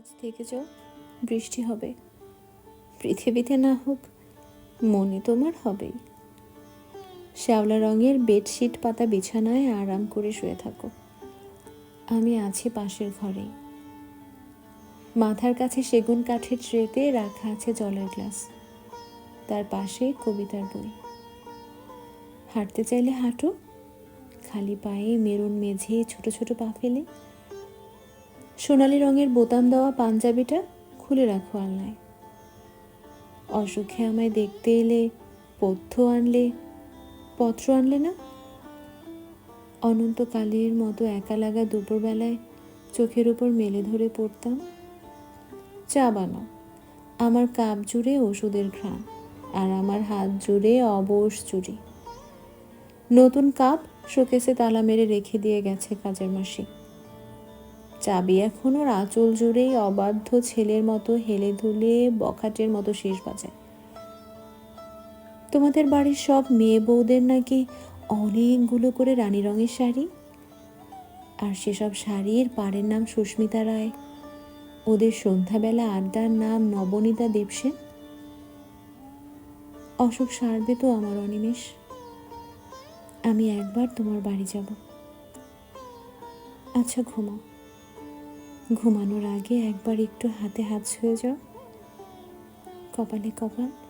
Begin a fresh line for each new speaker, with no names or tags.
আজ থেকে যাও, বৃষ্টি হবে। পৃথিবীতে না হোক মনে তোমার হবেই। শ্যাওলা রঙের বেডশিট, পাতা বিছানায় আরাম করে শুয়ে থাকো। আমি আছি পাশের ঘরেই। মাথার কাছে সেগুন কাঠের ট্রেতে রাখা আছে জলের গ্লাস। তার পাশে কবিতার বই। হাঁটতে চাইলে হাঁটো, খালি পায়ে মেরুন মেঝে ছোট ছোট পা ফেলে। সোনালি রঙের বোতাম দেওয়া পাঞ্জাবিটা খুলে রাখো আলনায়। অসুখে আমায় দেখতে এলে, পথ্য আনলে, পত্র আনলে না? অনন্তকালের মতো একা লাগা দুপুরবেলায় চোখের উপর মেলে ধরে পড়তাম, চা বানাও, আমার কাপ জুড়ে ওষুধের ঘ্রাণ, আর আমার হাত জুড়ে অবশ চুরি। নতুন কাপ শোকেসে তালা মেরে রেখে দিয়ে গেছে কাজের মাসি চাবি এখন ওর আঁচল জুড়েই অবাধ্য ছেলের মতো হেলে ধুলে বখাটের মতো শেষ বাজায় তোমাদের বাড়ির সব মেয়ে বউদের নাকি অনেকগুলো করে রানী রঙের শাড়ি? আর সেসব শাড়ির পাড়ের নাম সুস্মিতা রায়। ওদের সন্ধ্যাবেলা আড্ডার নাম নবনীতা দেবসেন অসুখ সারবে তো আমার অনিমেষ। আমি একবার তোমার বাড়ি যাব। আচ্ছা ঘুমাও। ঘুমানোর আগে একবার একটু হাতে হাত ছুঁয়ে যাও। কপালে কপাল।